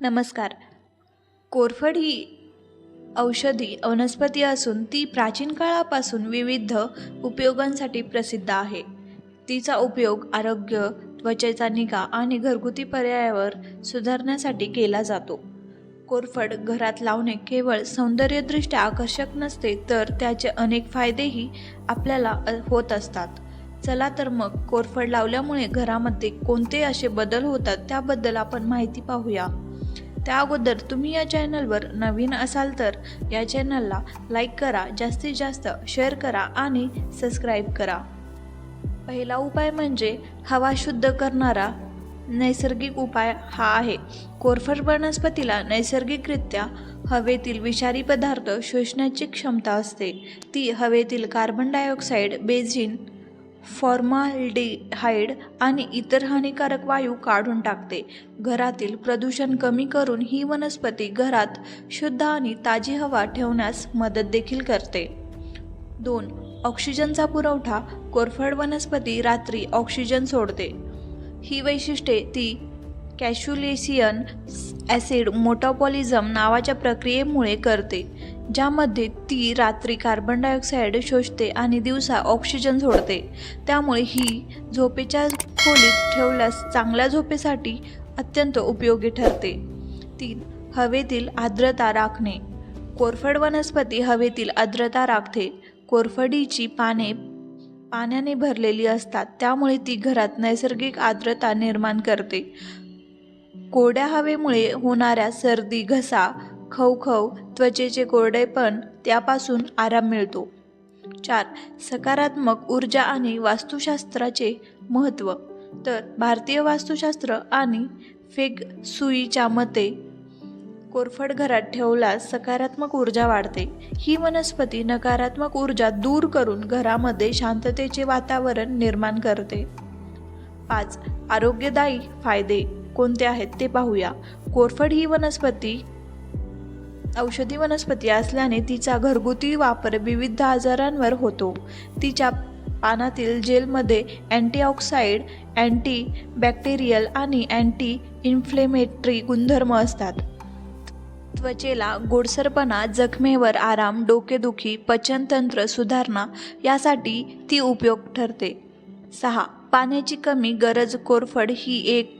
नमस्कार. कोरफड ही औषधी वनस्पती असून ती प्राचीन काळापासून विविध उपयोगांसाठी प्रसिद्ध आहे. तिचा उपयोग आरोग्य त्वचेचा निगा आणि घरगुती पर्यायावर सुधारण्यासाठी केला जातो. कोरफड घरात लावणे केवळ सौंदर्यदृष्ट्या आकर्षक नसते तर त्याचे अनेक फायदेही आपल्याला होत असतात. चला तर मग कोरफड लावल्यामुळे घरामध्ये कोणते असे बदल होतात त्याबद्दल आपण माहिती पाहूया. त्या अगोदर तुम्ही या चॅनलवर नवीन असाल तर या चॅनलला लाईक करा जास्तीत जास्त शेअर करा आणि सबस्क्राईब करा. पहिला उपाय म्हणजे हवा शुद्ध करणारा नैसर्गिक उपाय हा आहे. कोरफड वनस्पतीला नैसर्गिकरित्या हवेतील विषारी पदार्थ शोषण्याची क्षमता असते. ती हवेतील कार्बन डायऑक्साईड बेझिन फॉर्माल्डिहाइड आणि इतर हानिकारक वायू काढून टाकते. घरातील प्रदूषण कमी करून ही वनस्पती घरात शुद्ध आणि ताजी हवा ठेवण्यास मदत देखील करते. दोन ऑक्सिजनचा पुरवठा. कोरफड वनस्पती रात्री ऑक्सिजन सोडते. ही वैशिष्ट्ये ती कॅशुलेसियन ॲसिड मोटॉपॉलिझम नावाच्या प्रक्रियेमुळे करते ज्यामध्ये ती रात्री कार्बन डायऑक्साईड शोषते आणि दिवसा ऑक्सिजन सोडते. त्यामुळे ही झोपेच्या खोलीत ठेवल्यास चांगल्या झोपेसाठी अत्यंत उपयोगी ठरते. तीन हवेतील आर्द्रता राखणे. कोरफड वनस्पती हवेतील आर्द्रता राखते. कोरफडीची पाने पाण्याने भरलेली असतात त्यामुळे ती घरात नैसर्गिक आर्द्रता निर्माण करते. कोरड्या हवेमुळे होणाऱ्या सर्दी घसा खवखव त्वचेचे कोरडेपण त्यापासून आराम मिळतो. चार सकारात्मक ऊर्जा आणि वास्तुशास्त्राचे महत्त्व. तर भारतीय वास्तुशास्त्र आणि फेग सुईच्या मते कोरफड घरात ठेवल्यास सकारात्मक ऊर्जा वाढते. ही वनस्पती नकारात्मक ऊर्जा दूर करून घरामध्ये शांततेचे वातावरण निर्माण करते. पाच आरोग्यदायी फायदे कोणते आहेत ते पाहूया. कोरफड ही वनस्पती औषधी वनस्पती असल्याने तिचा घरगुती वापर विविध आजारांवर होतो. तिच्या पानातील जेलमध्ये अँटीऑक्साईड अँटी बॅक्टेरियल आणि अँटी इन्फ्लेमेटरी गुणधर्म असतात. त्वचेला गोडसरपणा जखमेवर आराम डोकेदुखी पचनतंत्र सुधारणा यासाठी ती उपयोग ठरते. सहा पाण्याची कमी गरज कोरफड ही एक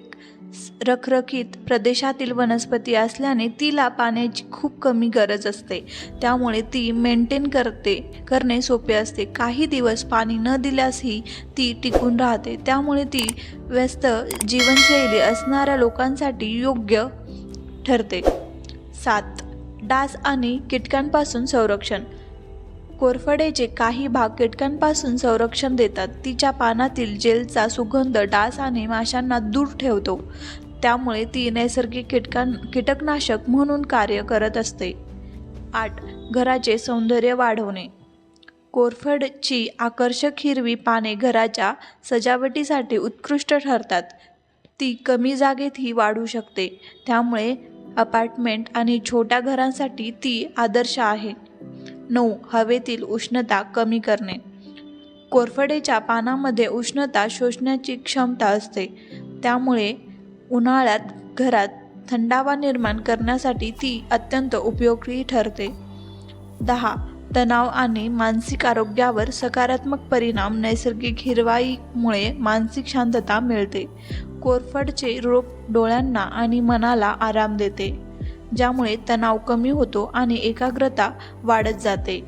रखरखीत प्रदेशातील वनस्पती असल्याने तिला पाण्याची खूप कमी गरज असते. त्यामुळे ती मेंटेन करते करणे सोपे असते. काही दिवस पाणी न दिल्यासही ती टिकून राहते. त्यामुळे ती व्यस्त जीवनशैली असणाऱ्या लोकांसाठी योग्य ठरते. सात डास आणि कीटकांपासून संरक्षण. कोरफडेचे काही भाग कीटकांपासून संरक्षण देतात तिच्या पानातील जेलचा सुगंध डास आणि माशांना दूर ठेवतो. त्यामुळे ती नैसर्गिक कीटकां कीटकनाशक म्हणून कार्य करत असते. आठ. घराचे सौंदर्य वाढवणे. कोरफडची आकर्षक हिरवी पाने घराच्या सजावटीसाठी उत्कृष्ट ठरतात. ती कमी जागेतही वाढू शकते. त्यामुळे अपार्टमेंट आणि छोट्या घरांसाठी ती आदर्श आहे. नऊ हवेतील उष्णता कमी करणे. कोरफडेच्या पानामध्ये उष्णता शोषण्याची क्षमता असते. त्यामुळे उन्हाळ्यात घरात थंडावा निर्माण करण्यासाठी ती अत्यंत उपयोगी ठरते. दहा तणाव आणि मानसिक आरोग्यावर सकारात्मक परिणाम नैसर्गिक हिरवाईमुळे मानसिक शांतता मिळते. कोरफडचे रोप डोळ्यांना आणि मनाला आराम देते. ज्यामुळे तणाव कमी होतो आणि एकाग्रता वाढत जाते.